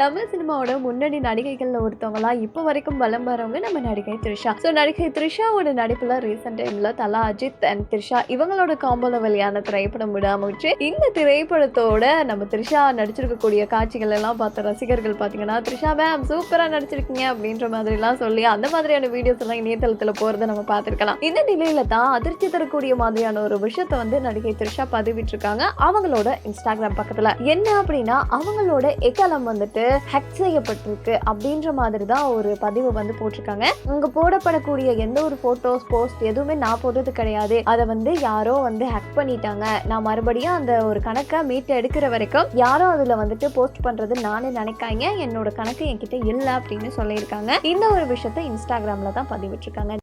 தமிழ் சினிமாவோட முன்னணி நடிகைகள்ல ஒருத்தவங்களா இப்போ வரைக்கும் வலம் வரவங்க நம்ம நடிகை த்ரிஷா. ஸோ நடிகை த்ரிஷாவோட நடிப்புல ரீசெண்ட் டைம்ல தலா அஜித் அண்ட் த்ரிஷா இவங்களோட காம்போல வெளியான திரைப்படம் விடாமச்சு இந்த திரைப்படத்தோட நம்ம த்ரிஷா நடிச்சிருக்கக்கூடிய காட்சிகள் எல்லாம் பார்த்த ரசிகர்கள் பார்த்தீங்கன்னா த்ரிஷா மேம் சூப்பரா நடிச்சிருக்கீங்க அப்படின்ற மாதிரிலாம் சொல்லி அந்த மாதிரியான வீடியோஸ் எல்லாம் இணையதளத்துல போறதை நம்ம பார்த்திருக்கலாம். இந்த நிலையில தான் அதிர்ச்சி தரக்கூடிய மாதிரியான ஒரு விஷயத்தை வந்து நடிகை த்ரிஷா பதிவிட்டிருக்காங்க அவங்களோட இன்ஸ்டாகிராம் பக்கத்துல. என்ன அப்படின்னா அவங்களோட எக்காலம் வந்துட்டு ஹேக் செய்யப்பட்டிருக்கு அப்படின்ற மாதிரி தான் ஒரு பதிவு வந்து போட்டிருக்காங்க. அங்க போடப்படக்கூடிய எந்த ஒரு போட்டோஸ் போஸ்ட் எதுவுமே நான் போடுறது கிடையாது. அதை வந்து யாரோ வந்து ஹேக் பண்ணிட்டாங்க. நான் மறுபடியும் அந்த ஒரு கணக்கை மீட்டு எடுக்கிற வரைக்கும் யாரோ அதுல வந்துட்டு போஸ்ட் பண்றது நானே நினைக்காங்க. என்னோட கணக்கு என்கிட்ட இல்லை அப்படின்னு சொல்லியிருக்காங்க. இந்த ஒரு விஷயத்தை இன்ஸ்டாகிராம்ல தான் பதிவிட்டிருக்காங்க.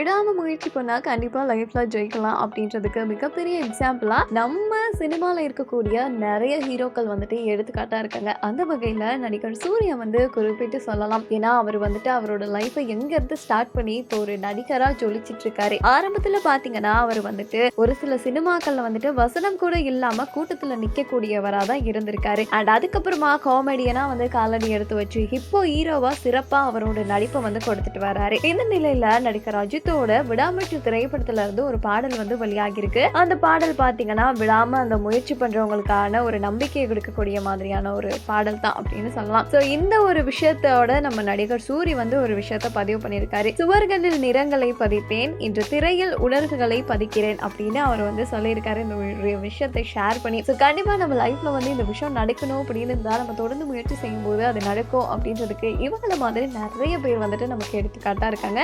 விடாமல் முயற்சி பண்ணா கண்டிப்பாக லைஃப்ல ஜெயிக்கலாம் அப்படின்றதுக்கு மிகப்பெரிய எக்ஸாம்பிளா நம்ம சினிமாவில் இருக்கக்கூடிய நிறைய ஹீரோக்கள் வந்துட்டு எடுத்துக்காட்டாக இருக்காங்க. அந்த வகையில் நடிகர் சூர்யா வந்து குறிப்பிட்டு சொல்லலாம். ஏன்னா அவர் வந்துட்டு அவரோட லைஃப்பை எங்க இருந்து ஸ்டார்ட் பண்ணி இப்போ ஒரு நடிகரா ஜொலிச்சிட்டு இருக்காரு. ஆரம்பத்தில் பார்த்தீங்கன்னா அவர் வந்துட்டு ஒரு சில சினிமாக்கள்ல வந்துட்டு வசனம் கூட இல்லாமல் கூட்டத்தில் நிற்கக்கூடியவராக தான் இருந்திருக்காரு. அண்ட் அதுக்கப்புறமா காமெடியனா வந்து காலடி எடுத்து வச்சு இப்போ ஹீரோவா சிறப்பாக அவரோட நடிப்பை வந்து கொடுத்துட்டு வராரு. இந்த நிலையில் நடிகர் அஜித் அஜித்தோட விடாமுயற்சி திரைப்படத்துல இருந்து ஒரு பாடல் வந்து வெளியாகிருக்கு அந்த பாடல் பாத்தீங்கன்னா விடாம அந்த முயற்சி பண்றவங்களுக்கான ஒரு நம்பிக்கையை கொடுக்கக்கூடிய மாதிரியான ஒரு பாடல் தான் அப்படின்னு சொல்லலாம். சோ இந்த ஒரு விஷயத்தோட நம்ம நடிகர் சூரி வந்து ஒரு விஷயத்த பதிவு பண்ணியிருக்காரு. சுவர்களில் நிறங்களை பதிப்பேன் இன்று திரையில் உணர்வுகளை பதிக்கிறேன் அப்படின்னு அவர் வந்து சொல்லியிருக்காரு. இந்த ஒரு விஷயத்தை ஷேர் பண்ணி ஸோ கண்டிப்பா நம்ம லைஃப்ல வந்து இந்த விஷயம் நடக்கணும் அப்படின்னு தான் நம்ம தொடர்ந்து முயற்சி செய்யும்போது அது நடக்கும் அப்படின்றதுக்கு இவங்கள மாதிரி நிறைய பேர் வந்துட்டு நமக்கு எடுத்துக்காட்டா இருக்காங்க.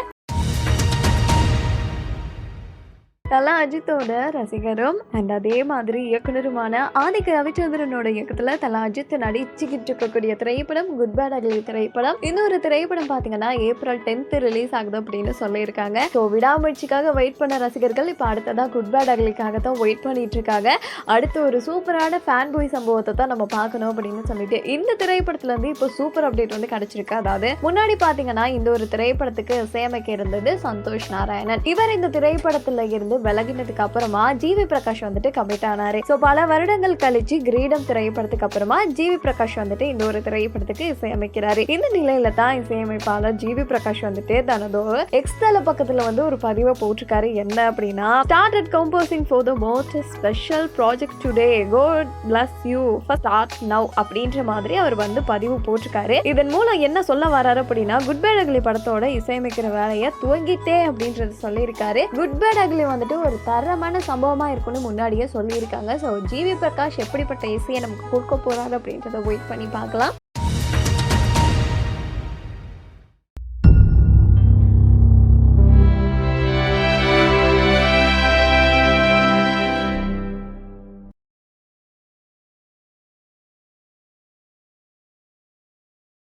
தலா அஜித்தோட ரசிகரும் அண்ட் அதே மாதிரி இயக்குனருமான ஆதிக்க ரவிச்சந்திரனோட இயக்கத்துல தலா அஜித் நடிச்சுக்கிட்டு இருக்கக்கூடிய திரைப்படம் குட் பேட் அகலி திரைப்படம். இன்னொரு திரைப்படம் பாத்தீங்கன்னா ஏப்ரல் டென்த் ரிலீஸ் ஆகுது அப்படின்னு சொல்லியிருக்காங்க. ஸோ விடாமுயற்சிக்காக வெயிட் பண்ண ரசிகர்கள் இப்போ அடுத்ததான் குட் பேட் அகலிக்காக தான் வெயிட் பண்ணிட்டு இருக்காங்க. அடுத்து ஒரு சூப்பரான ஃபேன் பாய் சம்பவத்தை தான் நம்ம பார்க்கணும் அப்படின்னு சொல்லிட்டு இந்த திரைப்படத்துல இருந்து இப்போ சூப்பர் அப்டேட் வந்து கிடைச்சிருக்கு. அதாவது முன்னாடி பாத்தீங்கன்னா இந்த ஒரு திரைப்படத்துக்கு இசையமைக்க இருந்தது சந்தோஷ் நாராயணன். இவர் இந்த திரைப்படத்துல இருந்து விலகினதுக்கு அப்புறமா ஜிவி பிரகாஷ் வந்துட்டு கமிட் ஆனாரு. ஸோ பல வருடங்கள் கழிச்சு கிரீடம் திரைப்படத்துக்கு அப்புறமா ஜிவி பிரகாஷ் வந்துட்டு இந்த ஒரு திரைப்படத்துக்கு இசையமைக்கிறாரு. இந்த நிலையில தான் இசையமைப்பாளர் ஜிவி பிரகாஷ் வந்துட்டு தனது எக்ஸ்தல பக்கத்துல வந்து ஒரு பதிவை போட்டிருக்காரு. என்ன அப்படின்னா started composing for the most special project today God bless you start now அப்படின்ற மாதிரி அவர் வந்து பதிவு போட்டிருக்காரு. இதன் மூலம் என்ன சொல்ல வராரு அப்படின்னா குட் பேட் அகலி படத்தோட இசையமைக்கிற வேலையை துவங்கிட்டே அப்படின்றது சொல்லியிருக்காரு. குட் பேட் அகலி வந்துட்டு ஒரு தரமான சம்பவமா இருக்கும்னு முன்னாடியே சொல்லியிருக்காங்க. ஸோ ஜிவி பிரகாஷ் எப்படிப்பட்ட இசையை நமக்கு கொடுக்க போறாரு அப்படின்றத வெயிட் பண்ணி பார்க்கலாம்.